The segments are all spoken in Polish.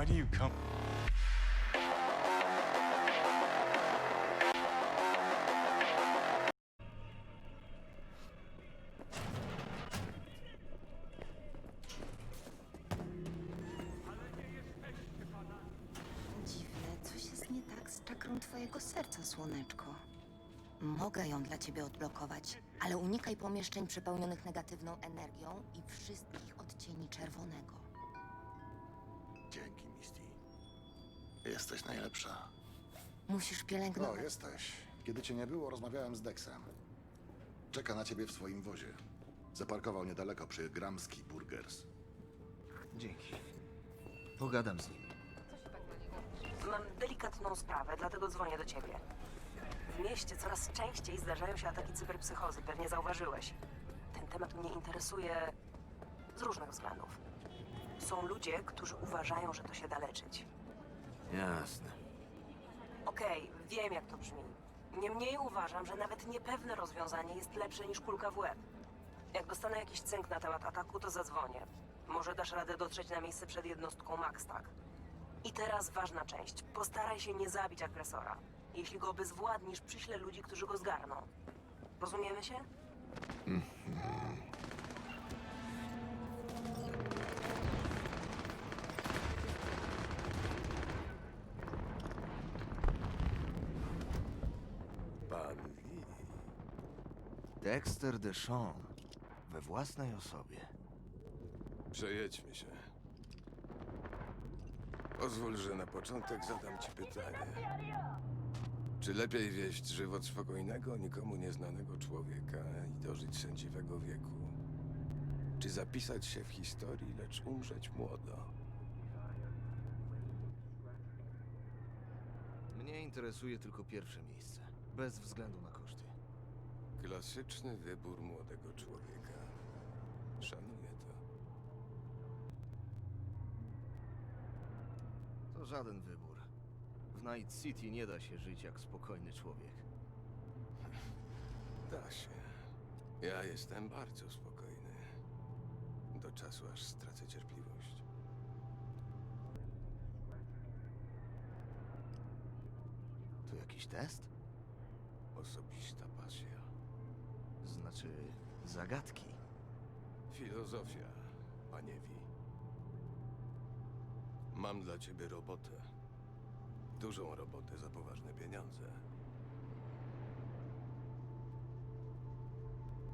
Why do you come? Dziwne, coś jest nie tak z czakrą twojego serca, słoneczko. Mogę ją dla ciebie odblokować, ale unikaj pomieszczeń przepełnionych negatywną energią i wszystkich odcieni czerwonego. Jesteś najlepsza. Musisz O, pielęgnować. jesteś. Kiedy cię nie było, rozmawiałem z Dexem. Czeka na ciebie w swoim wozie. Zaparkował niedaleko przy Gramski Burgers. Dzięki. Pogadam z nim. Mam delikatną sprawę, dlatego dzwonię do ciebie. W mieście coraz częściej zdarzają się ataki cyberpsychozy, pewnie zauważyłeś. Ten temat mnie interesuje z różnych względów. Są ludzie, którzy uważają, że to się da leczyć. Jasne. Okej, wiem jak to brzmi. Niemniej uważam, że nawet niepewne rozwiązanie jest lepsze niż kulka w łeb. Jak dostanę jakiś cynk na temat ataku, to zadzwonię. Może dasz radę dotrzeć na miejsce przed jednostką Max, tak? I teraz ważna część. Postaraj się nie zabić agresora. Jeśli go obezwładnisz, przyślę ludzi, którzy go zgarną. Rozumiemy się? Dexter Deshawn. We własnej osobie. Przejedźmy się. Pozwól, że na początek zadam ci pytanie. Czy lepiej wieść żywot spokojnego, nikomu nieznanego człowieka i dożyć sędziwego wieku? Czy zapisać się w historii, lecz umrzeć młodo? Mnie interesuje tylko pierwsze miejsce. Bez względu na. Klasyczny wybór młodego człowieka. Szanuję to. To żaden wybór. W Night City nie da się żyć jak spokojny człowiek. Da się. Ja jestem bardzo spokojny. Do czasu, aż stracę cierpliwość. To jakiś test? Osobista pasja. Znaczy zagadki. Filozofia, panie Wi. Mam dla ciebie robotę. Dużą robotę za poważne pieniądze.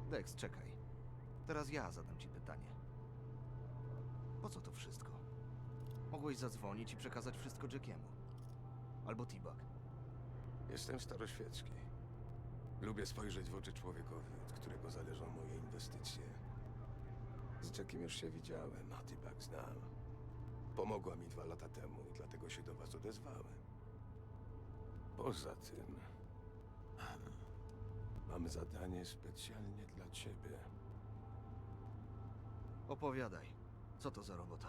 Dex, czekaj. Teraz ja zadam ci pytanie. Po co to wszystko? Mogłeś zadzwonić i przekazać wszystko Jackiemu. Albo T-Bug. Jestem staroświecki. Lubię spojrzeć w oczy człowiekowi, od którego zależą moje inwestycje. Z Jackiem już się widziałem, a Tibak znam. Pomogła mi dwa lata temu i dlatego się do was odezwałem. Poza tym... Mam zadanie specjalnie dla ciebie. Opowiadaj. Co to za robota?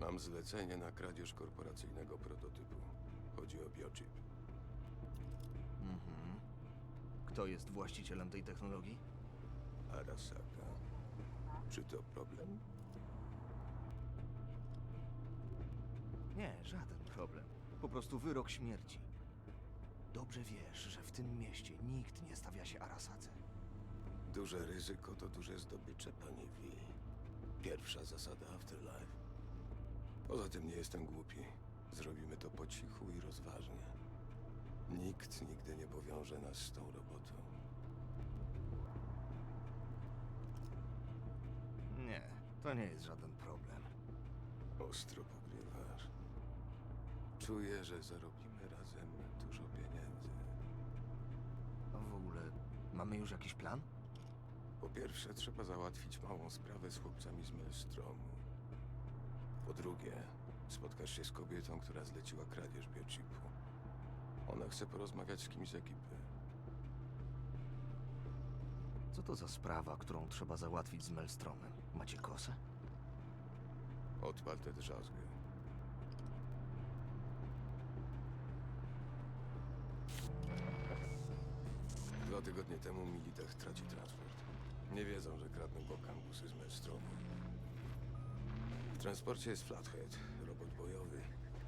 Mam zlecenie na kradzież korporacyjnego prototypu. Chodzi o biochip. Mhm. Kto jest właścicielem tej technologii? Arasaka. Czy to problem? Nie, żaden problem. Po prostu wyrok śmierci. Dobrze wiesz, że w tym mieście nikt nie stawia się Arasadze. Duże ryzyko to duże zdobycze, panie Wi. Pierwsza zasada Afterlife. Poza tym nie jestem głupi. Zrobimy to po cichu i rozważnie. Nikt nigdy nie powiąże nas z tą robotą. Nie, to nie jest żaden problem. Ostro pogrywasz. Czuję, że zarobimy razem dużo pieniędzy. A w ogóle, mamy już jakiś plan? Po pierwsze, trzeba załatwić małą sprawę z chłopcami z Maelstromu. Po drugie, spotkasz się z kobietą, która zleciła kradzież biochipu. Ona chce porozmawiać z kimś z ekipy. Co to za sprawa, którą trzeba załatwić z Melstromem? Macie kosę? Odpal tę drzazgę. Dwa tygodnie temu Militech traci transport. Nie wiedzą, że kradną go kampusy z Maelstromu. W transporcie jest Flathead, robot bojowy.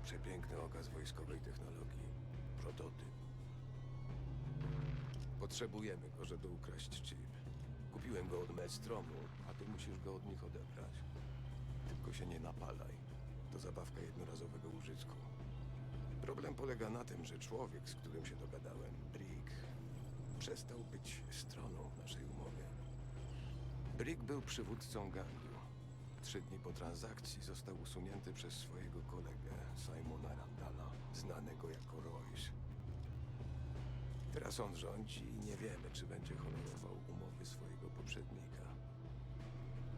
Przepiękny okaz wojskowej technologii. Prototyp. Potrzebujemy go, żeby ukraść chip. Kupiłem go od Maelstromu, a ty musisz go od nich odebrać. Tylko się nie napalaj. To zabawka jednorazowego użytku. Problem polega na tym, że człowiek, z którym się dogadałem, Brick, przestał być stroną w naszej umowie. Brick był przywódcą gangu. Trzy dni po transakcji został usunięty przez swojego kolegę, Simona Randala, znanego jako Royce. Teraz on rządzi i nie wiemy, czy będzie honorował umowy swojego poprzednika.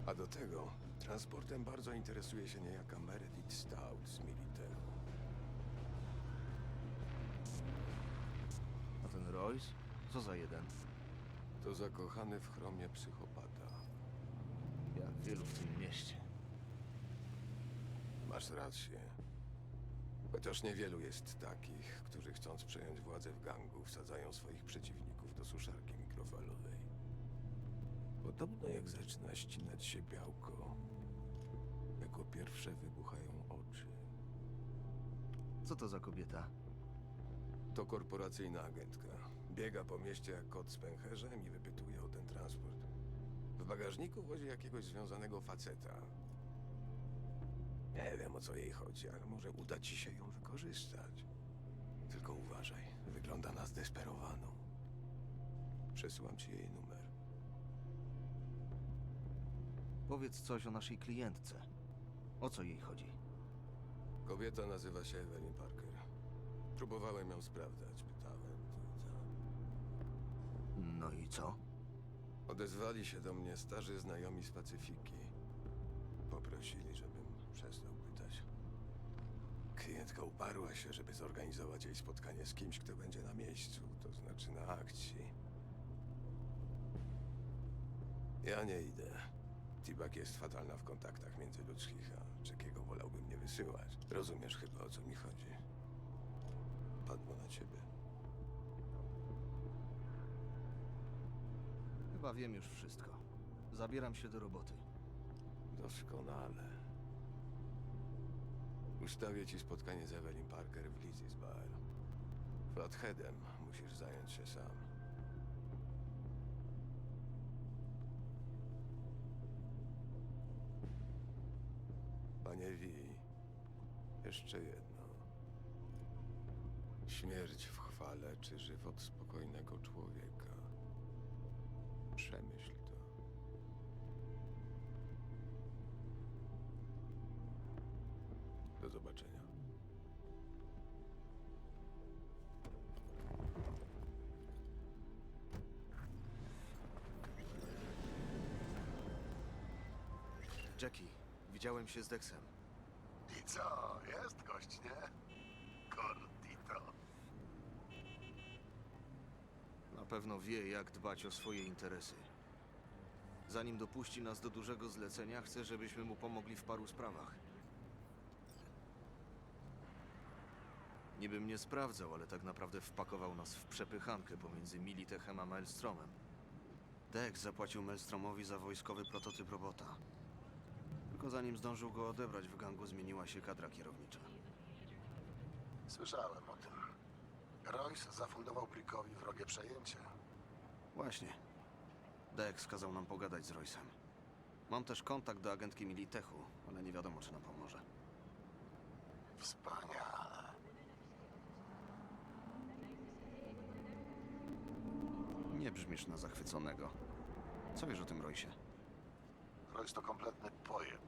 A do tego transportem bardzo interesuje się niejaka Meredith Stout z Militechu. A ten Royce? Co za jeden? To zakochany w chromie psychopata. Jak wielu w tym mieście. Masz rację. Chociaż niewielu jest takich, którzy chcąc przejąć władzę w gangu, wsadzają swoich przeciwników do suszarki mikrofalowej. Podobno jak zaczyna ścinać się białko, jako pierwsze wybuchają oczy. Co to za kobieta? To korporacyjna agentka. Biega po mieście jak kot z pęcherzem i wypytuje o ten transport. W bagażniku wozi jakiegoś związanego faceta. Nie wiem o co jej chodzi, ale może uda ci się ją wykorzystać. Tylko uważaj, wygląda na zdesperowaną. Przesyłam ci jej numer. Powiedz coś o naszej klientce. O co jej chodzi? Kobieta nazywa się Evelyn Parker. Próbowałem ją sprawdzać, pytałem tu i tam. No i co? Odezwali się do mnie starzy znajomi z Pacyfiki. Poprosili, żebym przestał pytać. Klientka uparła się, żeby zorganizować jej spotkanie z kimś, kto będzie na miejscu, to znaczy na akcji. Ja nie idę. Tibak jest fatalna w kontaktach międzyludzkich, a czekiego wolałbym nie wysyłać. Rozumiesz chyba, o co mi chodzi. Padło na ciebie. Chyba wiem już wszystko. Zabieram się do roboty. Doskonale. Ustawię ci spotkanie z Evelyn Parker w Lizzie's Bar. Flatheadem musisz zająć się sam. Panie Wi, jeszcze jedno. Śmierć w chwale czy żywot spokojnego człowieka. Przemyśl zobaczenia. Jackie, widziałem się z Dexem. I co, jest gość, nie? Gordito. Na pewno wie, jak dbać o swoje interesy. Zanim dopuści nas do dużego zlecenia, chcę, żebyśmy mu pomogli w paru sprawach. Niby mnie sprawdzał, ale tak naprawdę wpakował nas w przepychankę pomiędzy Militechem a Maelstromem. Dex zapłacił Maelstromowi za wojskowy prototyp robota. Tylko zanim zdążył go odebrać, w gangu zmieniła się kadra kierownicza. Słyszałem o tym. Royce zafundował Brickowi wrogie przejęcie. Właśnie. Dex kazał nam pogadać z Roysem. Mam też kontakt do agentki Militechu, ale nie wiadomo, czy nam pomoże. Wspaniale. Nie brzmisz na zachwyconego. Co wiesz o tym Roysie? Royce to kompletny pojeb.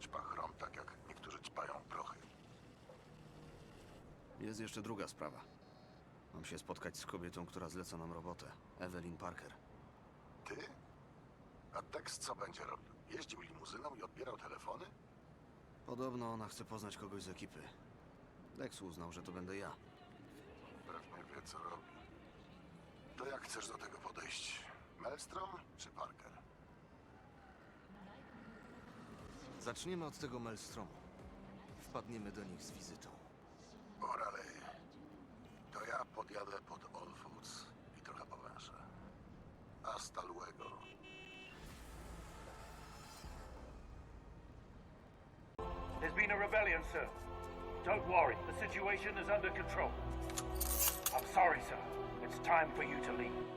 Ćpa chrom tak jak niektórzy ćpają prochy. Jest jeszcze druga sprawa. Mam się spotkać z kobietą, która zleca nam robotę. Evelyn Parker. Ty? A Dex co będzie robił? Jeździł limuzyną i odbierał telefony? Podobno ona chce poznać kogoś z ekipy. Dex uznał, że to będę ja. Pewnie wie, co robi. To jak chcesz do tego podejść? Maelstrom czy Parker? Zaczniemy od tego Maelstromu. Wpadniemy do nich z wizytą. Orale. To ja podjadę pod All Foods i trochę powęszę. Hasta luego. There's been a rebellion, sir. Don't worry, the situation is under control. I'm sorry, sir. It's time for you to leave.